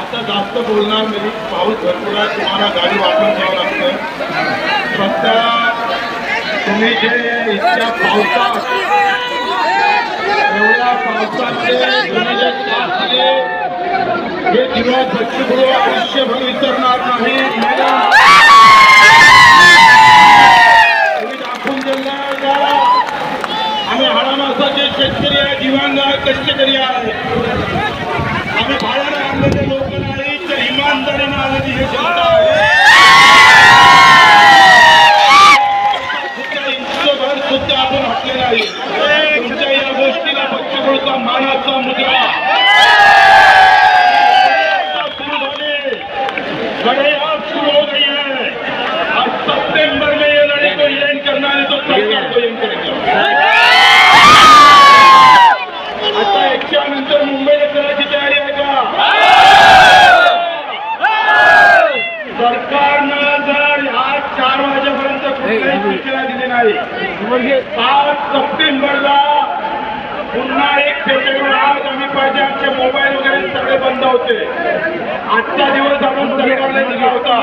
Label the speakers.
Speaker 1: आता जास्त बोलणार नाही. पाऊस भरपूर आहे. तुम्हाला गाडी वाटून घ्यावं लागतं फक्त तुम्ही जे इतक्या पावसात एवढ्या पावसाचे दोन हे दिवस आम्ही हाडामासाचे शेतकरी आहे दिवाणगार कष्टकरी आहे. आम्ही भाड्याने आणलेले लोक नाही तर इमानदारीने आलेली हे जनता आहे. सुद्धा इंचभर सुद्धा आपण हटले नाही. तुमच्या या गोष्टीला पक्षकडचा मानाचा मुद्रा. सुरू झाले. लढाई आज शुरू हो गई है आज सितंबर में ये लड़ाई को एंड करना है तो सरकार को एंड करेगा आता एकच्या नंतर मुंबईला जाण्याची तयारी आहे का सरकारनं जर आज चार वाजेपर्यंत सूचना दिली नाही. पाच सप्टेंबरला पुन्हा एक फेब्रुवारी आज आम्ही पाहिजे. आमचे मोबाईल वगैरे सगळे बंद होते. आजचा दिवस आपण सरकारला दिला होता.